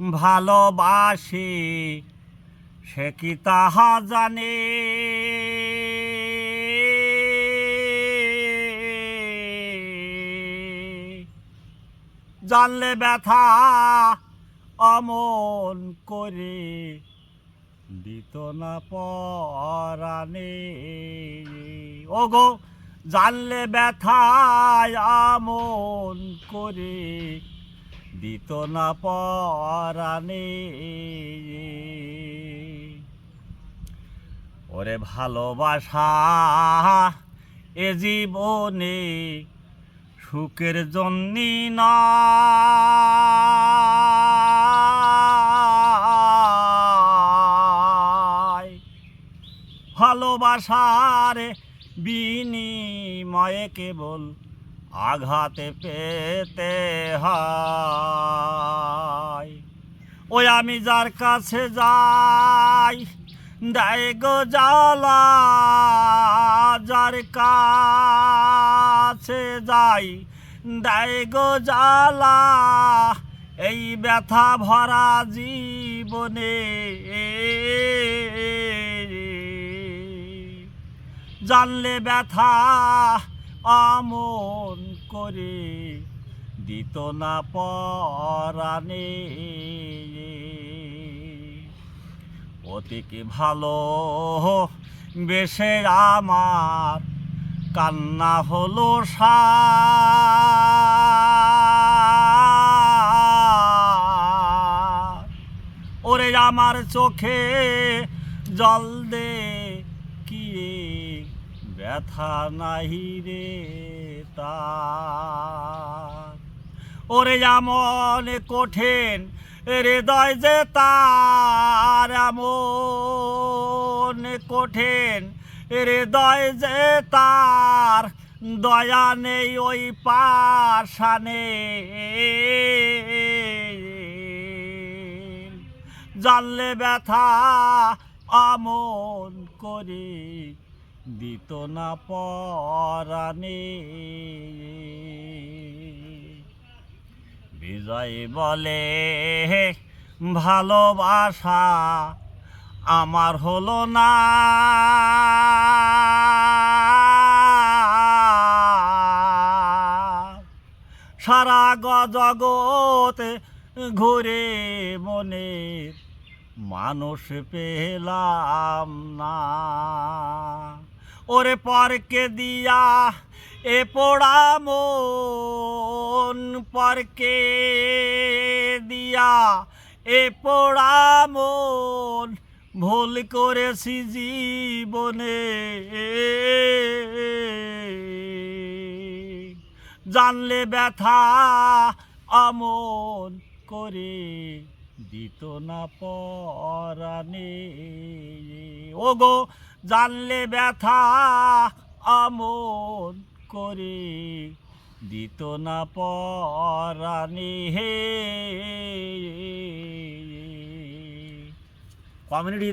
ভালোবাসি, সে কি তাহা জানে? জানলে ব্যথা অমন করে দিত না পরানে ওগো, জানলে ব্যথায় আমন করে দিত না পরানে ওরে ভালোবাসা এ জীবনে সুখের জন্যি নয় ভালোবাসার বিনিময়ে কেবল আঘাতে পেতে হয়। ওই আমি যার কাছে যাই, দেয় জ্বালা, যার কাছে যাই, দেয় জ্বালা, এই ব্যথা ভরা জীবনে। জানলে ব্যথা আমন করে দিত না পরানে অতিকে ভালো বেশে আমার কান্না হলো। ওরে আমার চোখে জল দে, কি ব্যথা নাহি রে তার। ওরে এমন কঠিন হৃদয় যে তার, এমন কঠিন হৃদয় যে তার, দয়া নেই ওই পাশানে জানলে ব্যথা আমন করে দিত না পরানে বিজয় বলে ভালোবাসা আমার হলো না। সারা জগতে ঘুরে মনে মানুষ পেলাম না। ওরে পরকে দিয়া, এ পোড়া মন পরকে দিয়া, এ পোড়া মন ভুল করেছি জীবনে। জানলে ব্যথা আমন করে। দিত না পরানে ওগো জানলে ব্যথা আমোদ করে। দিত না পরানে হে। কমিউনিটি